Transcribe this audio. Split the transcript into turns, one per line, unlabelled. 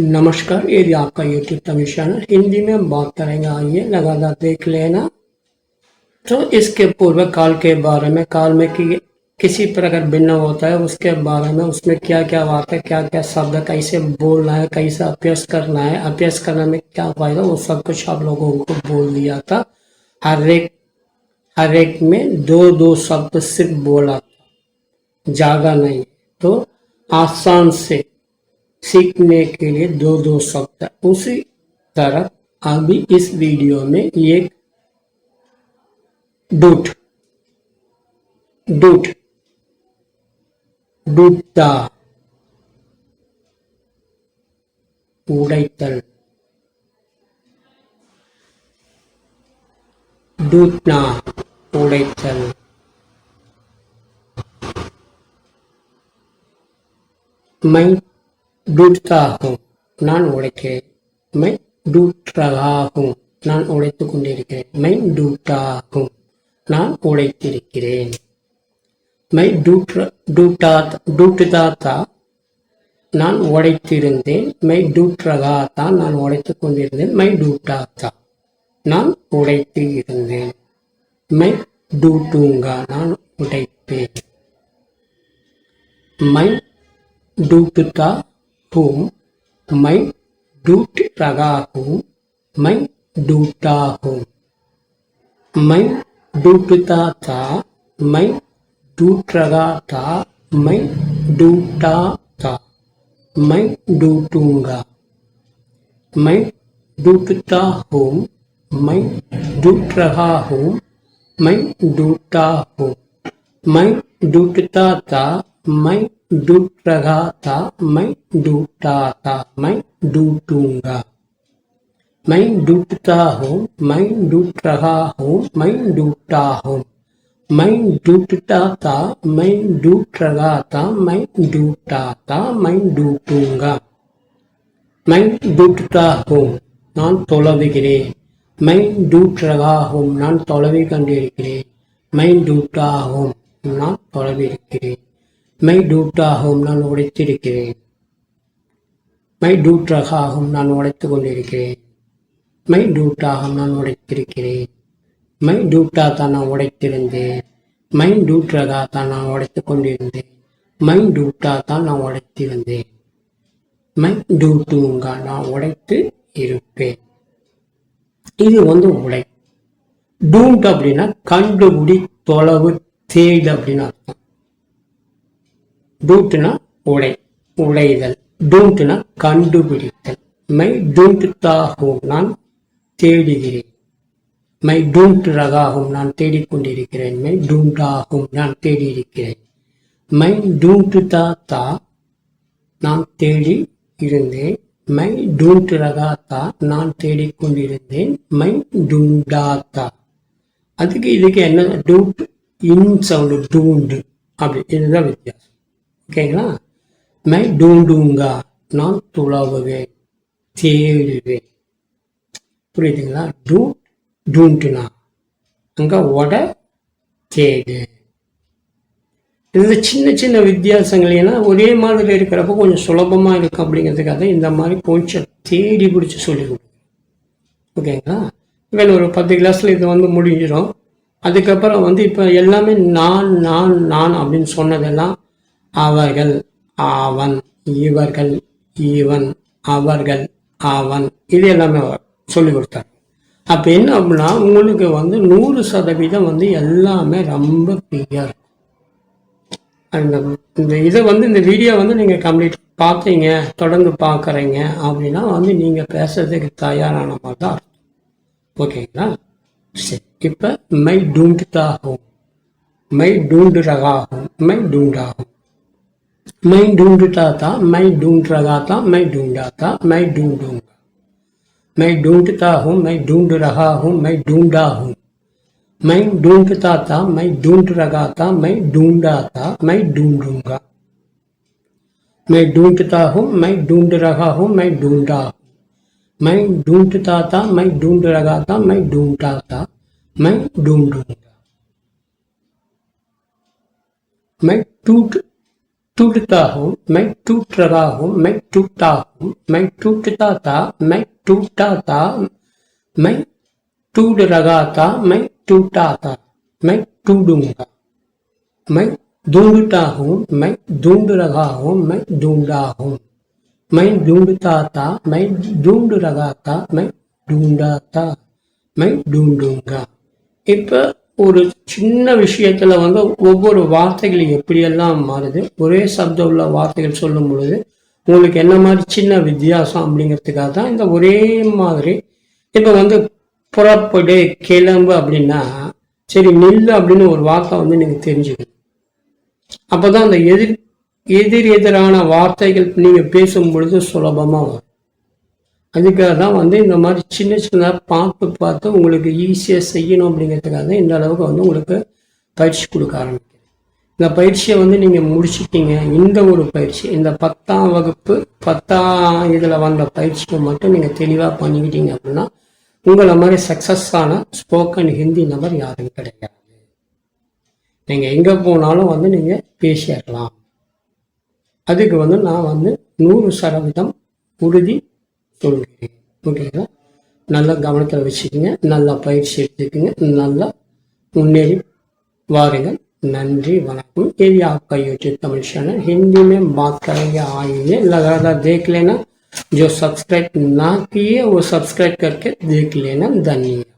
नमस्कार, ये आपका यूट्यूब तमिल चैनल हिंदी में हम बात करेंगे, आइए लगातार देख लेना। तो इसके पूर्व काल के बारे में, काल में कि किसी प्रकार भिन्न होता है, उसके बारे में, उसमें क्या क्या बात है क्या क्या शब्द है, कैसे बोलना है, कैसे अभ्यास करना है, अभ्यास करने में क्या फ़ायदा, वो सब कुछ आप लोगों को बोल दिया था। हर एक हर एक में दो दो शब्द सिर्फ़ बोला था, ज़्यादा नहीं। तो आसान से सीखने के लिए दो दो सप्ताह। उसी तरह अभी इस वीडियो में एक डूट डूट डूटता उड़ैतल, डूटना, उड़ैतल। मैं டூட்காகும் நான் உழைக்கிறேன் மை டூட்ரகாகும் நான் உழைத்து கொண்டிருக்கிறேன். மை டூட்டாகும். நான் உழைத்திருக்கிறேன் மை டூட்ர டூட்டாத் நான் உழைத்திருந்தேன் மை டூட்ரகாத்தா நான் உழைத்து கொண்டிருந்தேன். மை டூட்டாத்தா நான் உழைத்து இருந்தேன் மை டூட்டுங்கா நான் உடைப்பேன். மை டூட்டுதா हूँ मैं डूट रहा हूँ मैं डूटा हूँ मैं डूटता था मैं डूट रहा था मैं डूटा था मैं डूटूंगा मैं डूटता हूँ मैं डूट रहा हूँ मैं डूटा हूँ मैं डूटता था मैं डूट रहा था मैं डूटा था मैं डूटूंगा मैं डूटता हूँ मैं डूट रहा हूँ मैं डूटा हूँ मैं डूटता था मैं डूट रहा था मैं डूटा था मैं डूटूंगा मैं डूटता हूँ நான் தொலைவுகிறேன் மை டூட் ரகா ஹோம் நான் தொலைவி கண்டிருக்கிறேன் மை டூட்டா ஹோம் நான் தொலைவிருக்கிறேன் மை டூட்டாகவும் நான் உடைத்திருக்கிறேன். மை டூட் நான் உழைத்து கொண்டிருக்கிறேன். மை டூட்டாகவும் நான் உடைத்திருக்கிறேன். மை டூட்டா தான் நான் உடைத்திருந்தேன். மை டூட் தான் நான் உடைத்து கொண்டிருந்தேன். மை டூட்டா தான் நான் உடைத்திருந்தேன். மை டூட்டுங்க நான் உடைத்து இருப்பேன். இது வந்து உடை. டூண்ட் அப்படின்னா கண்டுபிடி தொலைவு தேடு அப்படின்னு அர்த்தம். டூட்னா உடை உடைதல். டூண்ட்னா கண்டுபிடித்தல். மை டூண்ட் தாகும் நான் தேடுகிறேன். மை டூண்ட் ரகாகும் நான் தேடிக்கொண்டிருக்கிறேன். மை டூண்டாகும் நான் தேடியிருக்கிறேன். மை டூண்ட் தா தா நான் தேடி இருந்தேன். மை டூண்ட் ரகாத்தா நான் தேடிக்கொண்டிருந்தேன். மை டூண்டாத்தா. அதுக்கு இதுக்கு என்ன டூட் இன் சவுண்டு டூண்டு. அப்படி இதுதான் வித்தியாசம். ஓகேங்களா? மை டூண்டுங்கா நான் துளாவுவேன் தேடுவேன் புரியுதுங்களா? டூ டூண்டுனா. அங்கே உட தேடு. இந்த சின்ன சின்ன வித்தியாசங்கள் ஏன்னா ஒரே மாதிரி இருக்கிறப்ப கொஞ்சம் சுலபமாக இருக்கும் அப்படிங்கிறதுக்காக இந்த மாதிரி கொஞ்சம் தேடி பிடிச்சி சொல்லி கொடுக்கும் ஓகேங்களா? இவன் ஒரு பத்து கிளாஸில் இது வந்து முடிஞ்சிடும். அதுக்கப்புறம் வந்து இப்போ எல்லாமே நான் நான் நான் அப்படின்னு சொன்னதெல்லாம் அவர்கள் அவன் இவர்கள் இவன் அவர்கள் அவன் இது எல்லாமே சொல்லி கொடுத்தார். அப்போ என்ன அப்படின்னா உங்களுக்கு வந்து நூறு சதவீதம் வந்து எல்லாமே ரொம்ப ஃப்ரீயாக அந்த இந்த இதை வந்து இந்த வீடியோ வந்து நீங்கள் கம்ப்ளீட் பார்த்தீங்க தொடர்ந்து பார்க்குறீங்க அப்படின்னா வந்து நீங்கள் பேசுறதுக்கு தயாரான மாதிரி தான் ஓகேங்களா சரி இப்போ மை டூண்டுதா மை டூண்டு ரகா மை டூண்டாகும். मैं ढूंढता था, मैं ढूंढ रहा था, मैं ढूंढा था, मैं ढूंढूँगा। मैं ढूंढता हूँ, मैं ढूंढ रहा हूँ, मैं ढूंढा हूँ। मैं ढूंढता था, मैं ढूंढ रहा था, मैं ढूंढा था, मैं ढूंढूँगा। मैं ढूंढता हूँ, मैं ढूंढ रहा हूँ, मैं ढूंढा हूँ। मैं ढूंढता था, मैं ढूंढ रहा था, मैं ढूंढा था, मैं ढूंढूँगा। मैं टूट टूटता हूँ मैं टूट रहा हूँ मैं टूटा हूँ मैं टूटता था मैं टूटा था मैं टूट रहा था मैं टूटा था मैं टूटूंगा मैं ढूंढता हूँ मैं ढूंढ रहा हूँ मैं ढूंढा हूँ मैं ढूंढता था मैं ढूंढ रहा था मैं ढूंढा था मैं ढूंढूंगा இப்ப ஒரு சின்ன விஷயத்துல வந்து ஒவ்வொரு வார்த்தைகள் எப்படியெல்லாம் மாறுது? ஒரே சப்தம் உள்ள வார்த்தைகள் சொல்லும் பொழுது உங்களுக்கு என்ன மாதிரி சின்ன வித்தியாசம் அப்படிங்கிறதுக்காக தான் இந்த ஒரே மாதிரி இப்போ வந்து புறப்படு கிளம்பு அப்படின்னா சரி நில்லு அப்படின்னு ஒரு வார்த்தை வந்து நீங்கள் தெரிஞ்சுக்கணும். அப்பதான் அந்த எதிர் எதிர் எதிரான வார்த்தைகள் நீங்கள் பேசும் பொழுது சுலபமாக வரும். அதுக்காக தான் வந்து இந்த மாதிரி சின்ன சின்ன பார்த்து பார்த்து உங்களுக்கு ஈஸியாக செய்யணும் அப்படிங்கிறதுக்காக தான் இந்த அளவுக்கு வந்து உங்களுக்கு பயிற்சி கொடுக்க ஆரம்பிக்கிறேன். இந்த பயிற்சியை வந்து நீங்கள் முடிச்சுட்டீங்க. இந்த ஒரு பயிற்சி இந்த பத்தாம் வகுப்பு பத்தாம் இதில் வந்த பயிற்சியை மட்டும் நீங்கள் தெளிவாக பண்ணிக்கிட்டீங்க அப்படின்னா உங்களை மாதிரி சக்ஸஸான ஸ்போக்கன் ஹிந்தி நபர் யாரும் கிடையாது. நீங்கள் எங்கே போனாலும் வந்து நீங்கள் பேசிடலாம். அதுக்கு வந்து நான் வந்து நூறு சதவீதம் உறுதி சொல்கிறேன் ஓகேங்களா நல்லா கவனத்தில் வச்சுக்கோங்க நல்லா பயிற்சி எடுத்துக்கோங்க நல்லா मुन्नेरी वारेंगे नंदी वनकम ये आपका यूट्यूब तमिल चैनल हिंदी में बात करेंगे आइए लगातार देख लेना जो सब्सक्राइब ना किए वो सब्सक्राइब करके देख लेना धन्यवाद